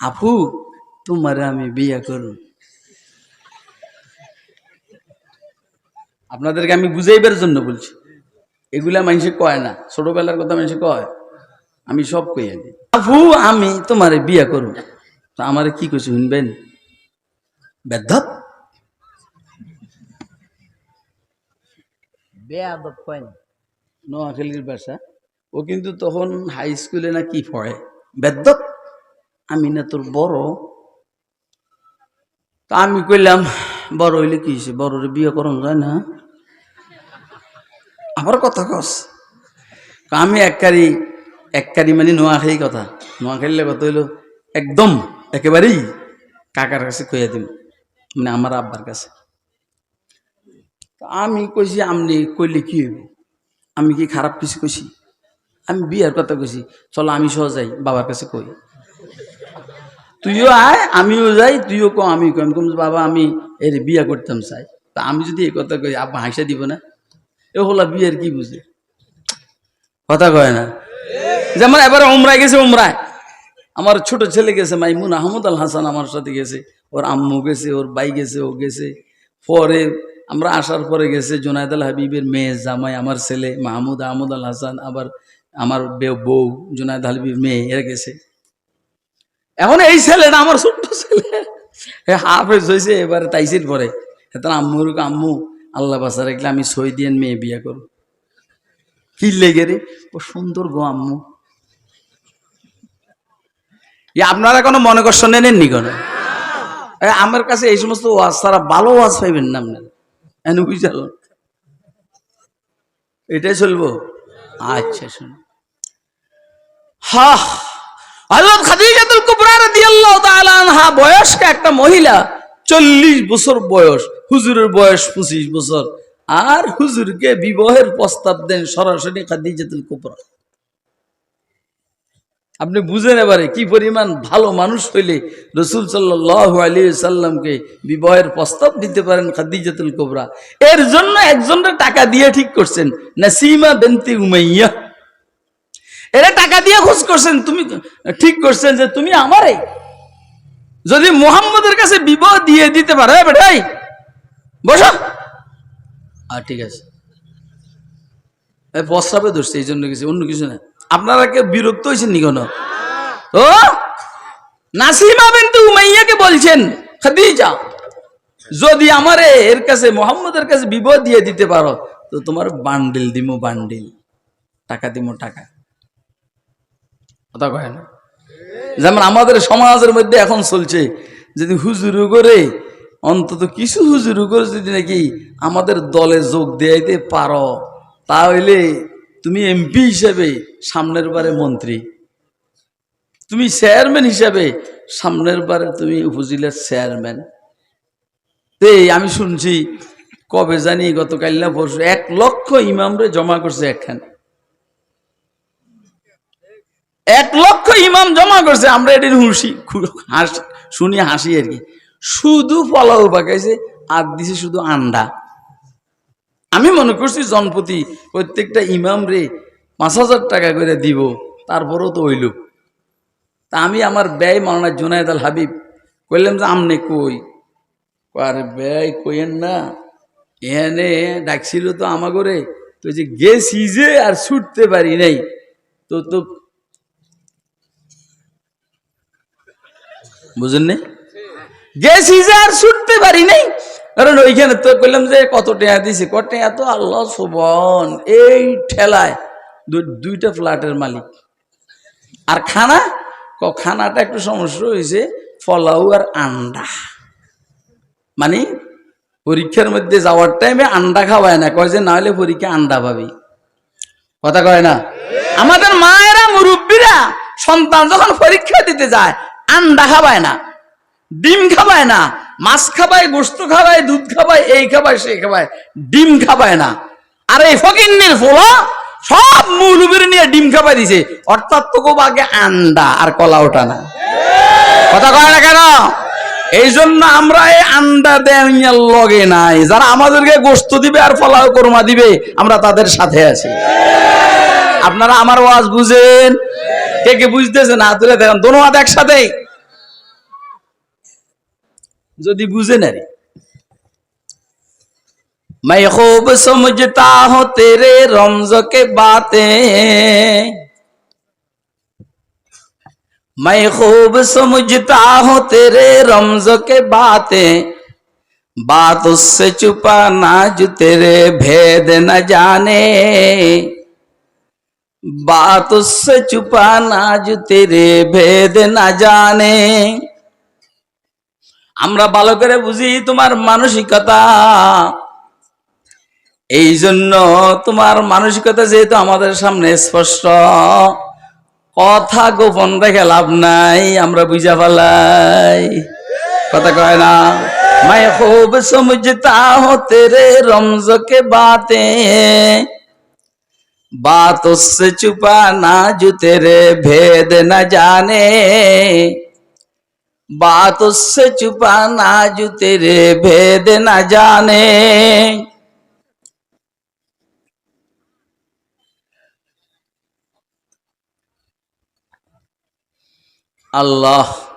আপু তোমারে আমি বিয়ে করুন আপনাদেরকে আমি বুঝাইবার জন্য বলছি। এগুলা মানুষে কয় না। ছোটবেলার কথা মানুষে কয়। আমি সব কইয়া দিই। আপু আমি তোমারে বিয়ে করুন তা আমারে কি কইছে শুনবেন? বেদ্ধপ বেয়াদব কয় না। নোয়াখালীর ভাষা ও কিন্তু তখন হাই স্কুলে না কি পড়ে। বেদ্যপ আমি না তোর বড়। তা আমি কইলাম, বড় হইলে কি হয়েছে বড়রে বিয়ে করন যায় না। আবার কথা কস। আমি এককারি এককারি মানে নোয়াখালী কথা। নোয়াখালীর কথা হইল? একদম, একেবারেই কাকার কাছে কইয়া দিম। মানে আমার আব্বার কাছে। আমি কইছি আপনি কইলে কি হইব? আমি কি খারাপ কিছু কইছি? আমি বিয়ার কথা কইছি। চলো আমি সহ যাই, বাবার কাছে কই। তুইও আয়, আমিও যাই, তুইও ক আমি কই আমি কম বাবা, আমি এর বিয়া করতাম, চাই। তা আমি যদি এই কথা কই, আব্বা হাসা দিব না? এ হলা বিয়ের কি বুঝে? কথা কয় না? যেমন এবারে উমরায় গেছে, উমরায়। আমার ছোট ছেলে গেছে, মাইমুন আহমদ আল হাসান আমার সাথে গেছে। ওর আম্মু গেছে, ওর বাই গেছে, ও গেছে। পরে আমরা আসার পরে গেছে জোনায়দ আল হাবিবের মেয়ে জামাই, আমার ছেলে মাহমুদ আহমদ আল হাসান আবার আমার বউ জোনায়দ হাবিবের মেয়ে, এরা গেছে। এখন এই ছেলেটা আমার ছোট্ট ছেলে। হাফেজ হয়েছে এবারে তাইসির পরে। এখন আম্মুর আম্মু, আল্লাহ বাসা রাখলে আমি সই দিয়ে মেয়ে বিয়ে করব। কি লেগে রে? ও সুন্দর গো আম্মু। আপনারা কোনো মনে কষ্ট নেননি কোনো? আমার কাছে এই সমস্ত ওয়াজ, তারা ভালো ওয়াজ পাইবেন না আপনার। এনে বুঝাল এটাই চলবো? আচ্ছা শুন। হা বয়স্ক একটা মহিলা, চল্লিশ বছর বয়স, হুজুরের বয়স পঁচিশ বছর, আর হুজুরকে বিবাহের প্রস্তাব দেন সরাসরি খাদিজাতুল আপনি বুঝেন এবারে কি পরিমাণ ভালো মানুষ হইলে রসুল সাল্লামকে বিবাহের প্রস্তাব দিতে পারেন খাদিজাতুল কোবরা। এর জন্য একজনের টাকা দিয়ে ঠিক করছেন, নাসিমা বেন্তি উমাইয়া। এরা টাকা দিয়ে খোঁজ করছেন, তুমি ঠিক করছেন যে তুমি আমারে। যদি মোহাম্মদের কাছে বিবাহ দিয়ে দিতে পারো বেটাই, বসো। আর ঠিক আছে। প্রস্তাবে ধরছে, এই জন্য কিছু, অন্য কিছু না। আপনারা কে বিরক্ত হয়েছেন নি তো নাসিমা বিনতে উমাইয়াকে বলছেন, খাদিজা, যদি আমারে এর কাছে, মোহাম্মদের কাছে বিবাহ দিয়ে দিতে পারো, তো তোমার বান্ডিল দিমো, বান্ডিল। টাকা দিমো টাকা। কথা কয় না? যেমন আমাদের সমাজের মধ্যে এখন চলছে, যদি হুজুরু করে, অন্তত কিছু হুজুরু করে যদি নাকি আমাদের দলে যোগ দিতে পারো, তাহলে তুমি এমপি হিসেবে সামনের বারে মন্ত্রী। তুমি চেয়ারম্যান হিসাবে সামনের বারে তুমি উপজেলার চেয়ারম্যান। তে, আমি শুনছি, কবে জানি গতকাল না পরশু, এক লক্ষ ইমামরে জমা করছে একখানে। এক লক্ষ ইমাম জমা করছে, আমরা এটি হুসি হাস, শুনি হাসি আর কি। শুধু ফলাও পাকাইছে, আর দিছে শুধু আন্ডা। আমি মনে করছি জনপতি প্রত্যেকটা ইমাম রে পাঁচ হাজার টাকা করে দিব, তারপরেও তো হইল তা আমি আমার ব্যয় মাওলানা জুনায়দ আল হাবিব কইলাম যে আমনে কই? আরে ব্যয় কইেন না, এনে ডাকছিল তো আমাগরে তো যে গেছি যে আর ছুটতে পারি নাই, তো তো বুঝেন নি গেছি যে আর ছুটতে পারি নাই, কারণ ওইখানে তো কইলাম যে কত টাকা দিছে, কত টাকা তো আল্লাহ শোভন এই ঠেলায় দুইটা ফ্ল্যাটের মালিক। আর খানা? ক, খানাটা একটু সমস্যা হয়েছে ফলাউ আর আন্ডা। মানে পরীক্ষার মধ্যে যাওয়ার টাইমে আন্ডা খাওয়ায় না, কয় যে না হলে পরীক্ষা আন্ডা পাবি। কথা কয় না? আমাদের মায়েরা, মুরব্বীরা, সন্তান যখন পরীক্ষা দিতে যায় আন্ডা খাবায় না, ডিম খাবায় না, মাছ খাবায়, গোস্ত খাবায়, দুধ খাবায়, এই খাবায় সেই খাবায়, ডিম খাবায় না। আর এই ফকিন্নির ফোলা সব মৌলবীর নিয়ে ডিম খাবাই দিছে। অর্থাৎ তোকে আগে আন্ডা আর কলা ওঠা না। কথা কয় না কেন? এই জন্য আমরা এই আন্ডা দেয়ার লগে নাই। যারা আমাদেরকে গোস্ত দিবে আর ফলাও কোরমা দিবে, আমরা তাদের সাথে আছি। আপনারা আমার ওয়াজ বুঝেন? কে কে বুঝতেছেন না? তুলে দেখেন, দোনো হাত একসাথে যদি বুঝে না রে मैं खूब समझता हूँ तेरे रमज के बातें मैं खूब समझता हूँ तेरे रमज के बातें बात उससे छुपा ना जो तेरे भेद न जाने बात उससे छुपा ना जो तेरे भेद न जाने আমরা ভালো করে বুঝি তোমার মানসিকতা এই জন্য তোমার মানসিকতা যেহেতু আমাদের সামনে স্পষ্ট কথা গোপন রেখে লাভ নাই আমরা বুঝা পালাই কথা কয় না मैं खूब समझता हूँ तेरे रमज के बातें बात उससे छुपा ना जो तेरे भेद न जाने बात उससे छुपाना जो तेरे भेद न जाने अल्लाह